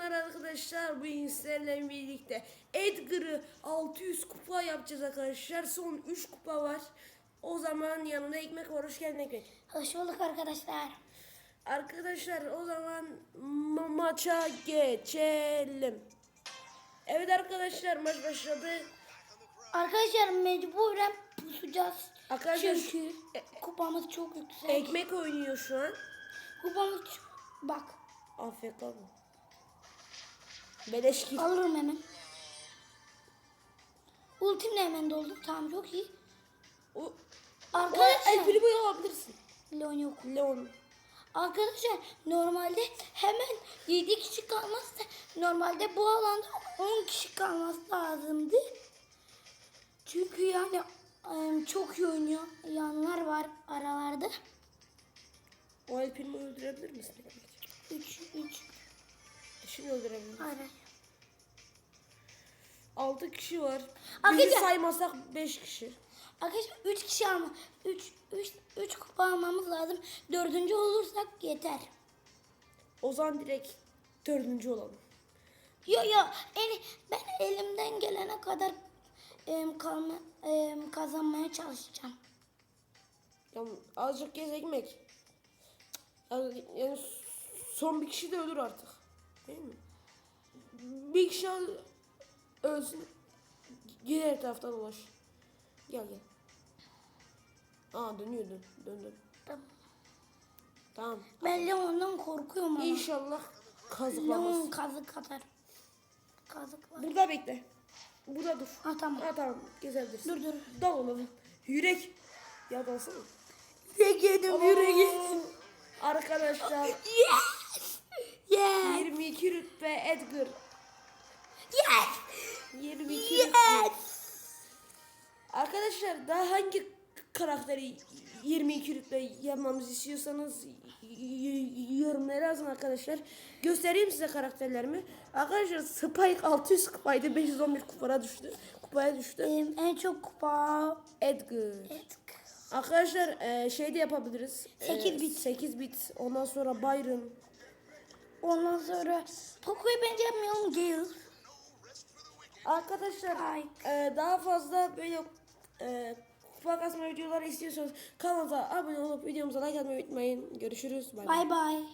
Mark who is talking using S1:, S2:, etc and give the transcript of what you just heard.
S1: akşamlar arkadaşlar. Bu sizlerle birlikte Edgar'ı 600 kupa yapacağız arkadaşlar. Son 3 kupa var. O zaman yanında ekmek var. Hoş geldin ekmek.
S2: Hoş bulduk arkadaşlar.
S1: Arkadaşlar o zaman ma- maça geçelim. Evet arkadaşlar maç başladı.
S2: Arkadaşlar mecburen pusacağız.
S1: Arkadaşlar
S2: Çünkü
S1: e-
S2: kupamız çok yüksek.
S1: ekmek oynuyor şu an.
S2: Kupamız. Bak
S1: AFK mı? Beleş ki.
S2: alırım hemen. Ultim de hemen doldu. Tamam çok iyi.
S1: O,
S2: Arkadaşlar.
S1: El Primo'yu alabilirsin.
S2: Leon yok.
S1: Leon.
S2: Arkadaşlar normalde hemen 7 kişi kalmazsa normalde bu alanda 10 kişi kalması lazımdı. Çünkü yani çok iyi oynuyor. Yanlar var aralarda.
S1: O El Primo'yu öldürebilir misin?
S2: 3 3
S1: Şimdi öldürebilir misin?
S2: Hayır.
S1: 6 kişi var.
S2: Arkadaşlar-
S1: Bizi saymasak 5 kişi.
S2: Arkadaşlar 3 kişi alma. 3 3 3 kupa almamız lazım. Dördüncü olursak yeter.
S1: O zaman direkt dördüncü olalım.
S2: Yo yo en, ben elimden gelene kadar em, kalma, em, kazanmaya çalışacağım.
S1: Yani azıcık gez ekmek. Yani, yani son bir kişi de ölür artık. Değil mi? Bir kişi öl- ölsün. Gir her taraftan dolaş. Gel gel. Aa dönüyor dön. Dön dön.
S2: Tamam.
S1: Tamam.
S2: Ben Leon'dan korkuyorum ama.
S1: İnşallah kazıklamaz.
S2: Leon kazık atar. Kazıklar.
S1: Burada bekle. Burada dur.
S2: Ha tamam.
S1: Ha tamam gezebilirsin.
S2: Dur dur.
S1: Dal oğlum. Yürek. Ya dalsana.
S2: Yürek yedim yürek yedim.
S1: Arkadaşlar
S2: Yes. Yes.
S1: 22 rütbe Edgar.
S2: Yes.
S1: 22 rütbe.
S2: Yes.
S1: Arkadaşlar daha hangi karakteri 22 rütbe yapmamızı istiyorsanız yorumlara yazın arkadaşlar. Göstereyim size karakterlerimi. Arkadaşlar Spike 600 kupaydı 511 kupaya düştü. Kupaya düştü.
S2: Em, en çok kupa.
S1: Edgar.
S2: Evet.
S1: Arkadaşlar e, şey de yapabiliriz.
S2: Sekiz bit.
S1: 8 bit. Ondan sonra Byron.
S2: Ondan sonra Poco'yu bence yapmayalım Gale.
S1: Arkadaşlar
S2: Ay.
S1: e, daha fazla böyle e, kupa kasma videoları istiyorsanız kanalımıza abone olup videomuza like atmayı unutmayın. Görüşürüz. Bay bay.